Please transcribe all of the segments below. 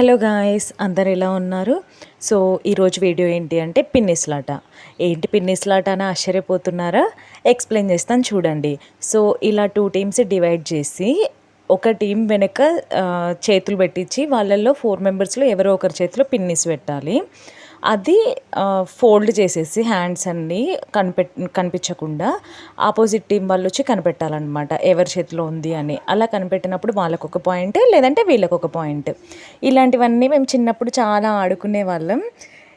Hello guys అందరు ఎలా ఉన్నారు? సో ఈరోజు వీడియో ఏంటి అంటే పిన్నిస్లాట. ఏంటి పిన్నిస్లాట అని ఆశ్చర్యపోతున్నారా? ఎక్స్ప్లెయిన్ చేస్తాను చూడండి. సో ఇలా టూ టీమ్స్ డివైడ్ చేసి ఒక టీం వెనక చేతులు పెట్టించి వాళ్ళల్లో ఫోర్ మెంబర్స్లో ఎవరో ఒకరి చేతిలో పిన్నిస్ పెట్టాలి. అది ఫోల్డ్ చేసేసి హ్యాండ్స్ అన్నీ కనిపె కనిపించకుండా ఆపోజిట్ టీం వాళ్ళు వచ్చి కనిపెట్టాలన్నమాట. ఎవరి చేతిలో ఉంది అని. అలా కనిపెట్టినప్పుడు వాళ్ళకు ఒక పాయింట్ లేదంటే వీళ్ళకు ఒక పాయింట్. ఇలాంటివన్నీ మేము చిన్నప్పుడు చాలా ఆడుకునే వాళ్ళం.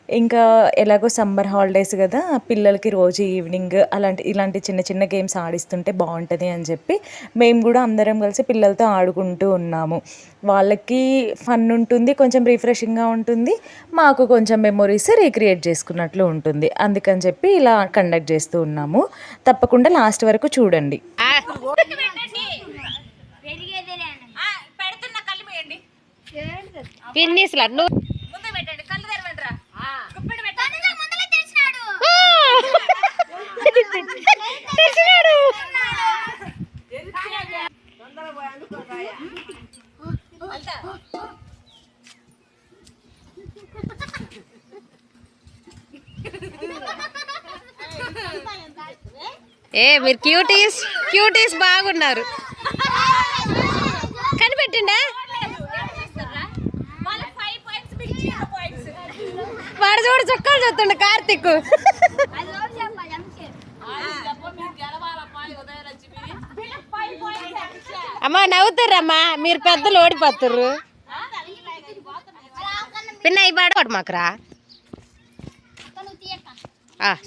ఇంకా ఎలాగో సమ్మర్ హాలిడేస్ కదా పిల్లలకి రోజు ఈవినింగ్ అలాంటి ఇలాంటి చిన్న చిన్న గేమ్స్ ఆడిస్తుంటే బాగుంటుంది అని చెప్పి మేము కూడా అందరం కలిసి పిల్లలతో ఆడుకుంటూ ఉన్నాము. వాళ్ళకి ఫన్ ఉంటుంది కొంచెం రిఫ్రెషింగ్గా ఉంటుంది మాకు కొంచెం మెమొరీస్ రీక్రియేట్ చేసుకున్నట్లు ఉంటుంది. అందుకని చెప్పి ఇలా కండక్ట్ చేస్తూ ఉన్నాము. తప్పకుండా లాస్ట్ వరకు చూడండి. లడ్డు ఏ మీరు క్యూటీస్ క్యూటీస్ బాగున్నారు. కనిపెట్టిండా? వాడు చూడు చుక్కలు చూస్తుండు కార్తిక్ అమ్మా నవ్వుతారమ్మా. మీరు పెద్దలు ఓడిపోతుర్రు పిన్న ఈ పాడు మాకురా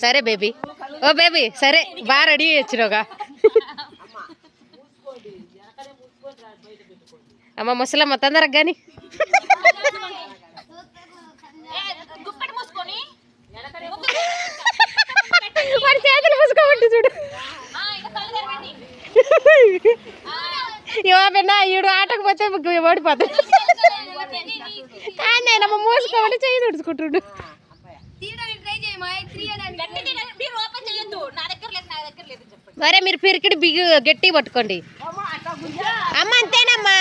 సరే బేబీ. ఓ బేబీ సరే బాగా రెడీ వచ్చినావుగా అమ్మ ముసలమ్మ తొందరగా కానీ వాడి చేతులు మూసుకోబట్టి చూడు. ఈడు ఆటకు పోతే ఓడిపోతాడు. నేనమ్మ మూసుకోబట్టి చేయి తుడుచుకుంటుండు. సరే మీరు పిరికిడి బిగి గట్టి పట్టుకోండి. అమ్మ అంతేనమ్మా.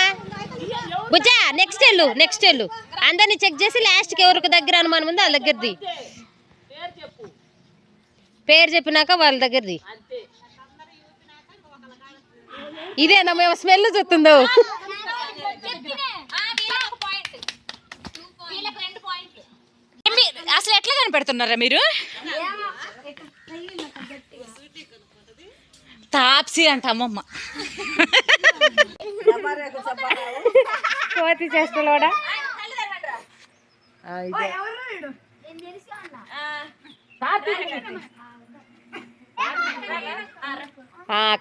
బుజ్జా నెక్స్ట్ వెళ్ళు నెక్స్ట్ వెళ్ళు. అందరిని చెక్ చేసి లాస్ట్కి ఎవరికి దగ్గర అనుమానం ఉందో వాళ్ళ దగ్గరది. పేరు చెప్పినాక వాళ్ళ దగ్గరది. ఇదేనమ్మా ఏమో స్మెల్ చూస్తుందో. ఆ, వీళ్ళకి ఒక పాయింట్ వీళ్ళకి రెండు పాయింట్లు అసలు ఎట్లా కనిపెడుతున్నారా మీరు? తాప్సి అంట అమ్మమ్మ. కోతి తెరవండి రా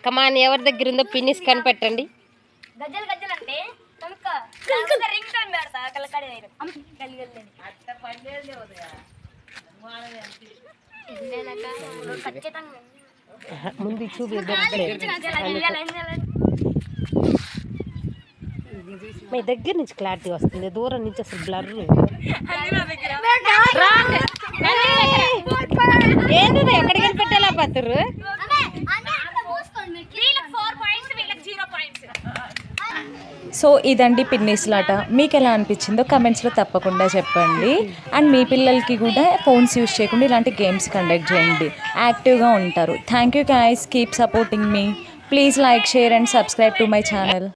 కమాన్ ఎవరి దగ్గర ఉందో పిన్నిస్ కనిపెట్టండి. గజ్జలు గజ్జలు అంటే ముందు చూపి మీ దగ్గర నుంచి క్లారిటీ వస్తుంది. దూరం నుంచి అసలు బ్లర్ ఏంది ఎక్కడికి పెట్టాలా పత్తురు వీళ్ళకి ఫోర్ పాయింట్స్ వీళ్ళకి జీరో పాయింట్స్ సో ఇదండి పిన్నిస్లాట. మీకు ఎలా అనిపించిందో కమెంట్స్లో తప్పకుండా చెప్పండి. అండ్ మీ పిల్లలకి కూడా ఫోన్స్ యూస్ చేయకుండా ఇలాంటి గేమ్స్ కండక్ట్ చేయండి. యాక్టివ్గా ఉంటారు. Thank you guys keep supporting me. Please like share and subscribe to my channel.